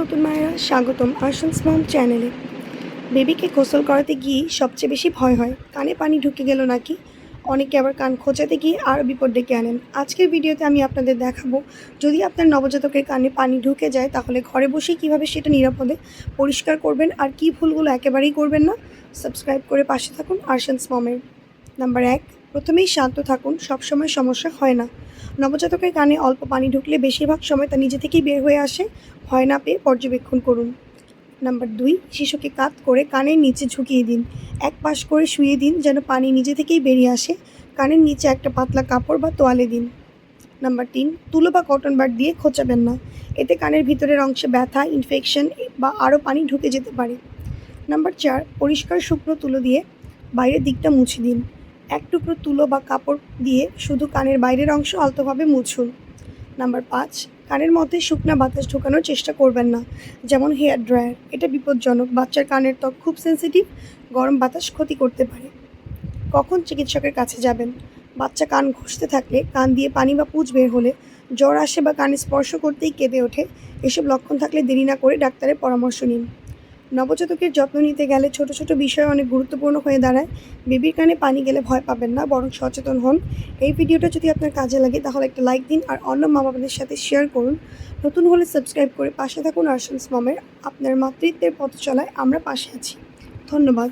নতুন মায়েরা স্বাগতম আর্শনস মাম চ্যানেলে। বেবিকে গোসল করাতে গিয়ে সবচেয়ে বেশি ভয় হয়। কানে পানি ঢুকে গেল নাকি? অনেকে আবার কান খোঁচাতে গিয়ে আরও বিপদ ডেকে আনেন। আজকের ভিডিওতে আমি আপনাদের দেখাবো, যদি আপনার নবজাতকের কানে পানি ঢুকে যায়, তাহলে ঘরে বসেই কীভাবে সেটা নিরাপদে পরিষ্কার করবেন আর কী ভুলগুলো একেবারেই করবেন না? সাবস্ক্রাইব করে পাশে থাকুন আর্শনস মমের নাম্বার এক। প্রথমেই শান্ত থাকুন, সবসময় সমস্যা হয় না। নবজাতকের কানে অল্প পানি ঢুকলে বেশিরভাগ সময় তা নিজে থেকেই বের হয়ে আসে। ভয় না পেয়ে পর্যবেক্ষণ করুন। নাম্বার দুই, শিশুকে কাত করে কানের নিচে ঝুঁকিয়ে দিন। এক পাশ করে শুয়ে দিন যেন পানি নিজে থেকেই বেরিয়ে আসে। কানের নিচে একটা পাতলা কাপড় বা তোয়ালে দিন। নাম্বার তিন, তুলো বা কটন বার দিয়ে খোঁচাবেন না। এতে কানের ভিতরের অংশে ব্যথা ইনফেকশন বা আরও পানি ঢুকে যেতে পারে। নাম্বার চার, পরিষ্কার শুকনো তুলো দিয়ে বাইরের দিকটা মুছে দিন। এক টুকরো তুলো বা কাপড় দিয়ে শুধু কানের বাইরের অংশ আলতোভাবে মুছুন। নাম্বার পাঁচ, কানের মধ্যে শুকনা বাতাস ঢোকানোর চেষ্টা করবেন না, যেমন হেয়ার ড্রায়ার। এটা বিপজ্জনক, বাচ্চার কানের ত্বক খুব সেন্সিটিভ, গরম বাতাস ক্ষতি করতে পারে। কখন চিকিৎসকের কাছে যাবেন? বাচ্চা কান ঘষতে থাকলে কান দিয়ে পানি বা পুজ বের হলে জ্বর আসে বা কানে স্পর্শ করতেই কেঁদে ওঠে। এসব লক্ষণ থাকলে দেরি না করে ডাক্তারের পরামর্শ নিন। নবজাতকের যত্ন নিতে গেলে ছোট ছোট বিষয় অনেক গুরুত্বপূর্ণ হয়ে দাঁড়ায়। বেবির কানে পানি গেলে ভয় পাবেন না, বরং সচেতন হন। এই ভিডিওটা যদি আপনার কাজে লাগে, তাহলে একটা লাইক দিন আর অন্য মা বাবাদের সাথে শেয়ার করুন। নতুন হলে সাবস্ক্রাইব করে পাশে থাকুন আর্শনস মমের। আপনার মাতৃত্বের পথ চলায় আমরা পাশে আছি। ধন্যবাদ।